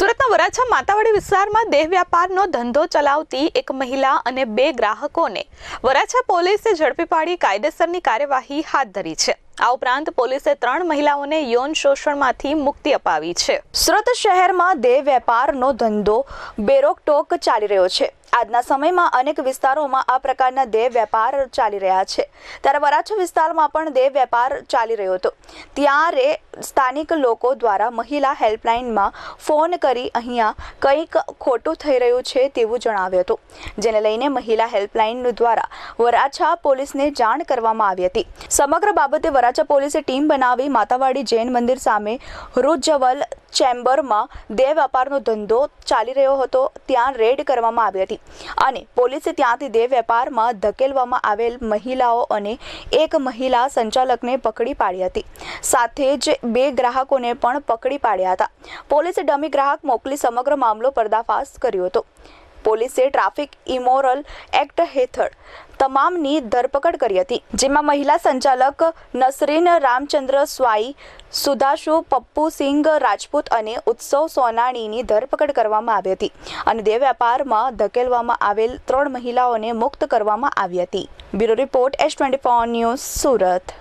સુરતના વરાછા માતાવાડી વિસ્તારમાં દેહ વ્યાપારનો ધંધો ચલાવતી એક મહિલા અને બે ગ્રાહકોને વરાછા પોલીસે ઝડપી પાડી કાયદેસરની કાર્યવાહી હાથ ધરી છે. આ ઉપરાંત પોલીસે ત્રણ મહિલાઓને યૌન શોષણમાંથી મુક્તિ અપાવી છે. સુરત શહેરમાં દેહ વેપારનો ધંધો બેરોકટોક ચાલી રહ્યો છે. આજના સમયમાં અનેક વિસ્તારોમાં આ પ્રકારના દેહ વેપાર ચાલી રહ્યા છે. ત્યારે વરાછા વિસ્તારમાં પણ દેહ વેપાર ચાલી રહ્યો હતો. ત્યારે સ્થાનિક લોકો દ્વારા મહિલા હેલ્પલાઇનમાં ફોન કરી અહીંયા કંઈક ખોટું થઈ રહ્યું છે તેવું જણાવ્યું હતું. જેને લઈને મહિલા હેલ્પલાઇન દ્વારા વરાછા પોલીસને જાણ કરવામાં આવી હતી. સમગ્ર બાબતે વરાછા પોલીસે ટીમ બનાવી માતાવાડી જૈન મંદિર સામે રૂજવલ ચેમ્બરમાં દેહ વેપારનો ધંધો ચાલી રહ્યો હતો, ત્યાં રેડ કરવામાં આવી હતી. અને પોલીસે ત્યાંથી દેહ વેપારમાં ધકેલવામાં આવેલ મહિલાઓ અને એક મહિલા સંચાલકને પકડી પાડી હતી. સાથે જ બે ગ્રાહકોને પણ પકડી પાડ્યા હતા. પોલીસે ડમી ગ્રાહક મોકલી સમગ્ર મામલો પર્દાફાશ કર્યો હતો. પોલીસે ટ્રાફિક ઇમોરલ એક્ટ હેઠળ તમામની ધરપકડ કરી હતી, જેમાં મહિલા સંચાલક નસરીન રામચંદ્ર સ્વાઈ, સુધાશુ પપ્પુ સિંઘ રાજપૂત અને ઉત્સવ સોનાણીની ધરપકડ કરવામાં આવી હતી અને દેહ વ્યાપારમાં ધકેલવામાં આવેલ ત્રણ મહિલાઓને મુક્ત કરવામાં આવી હતી. Bureau report, S twenty news, Surat.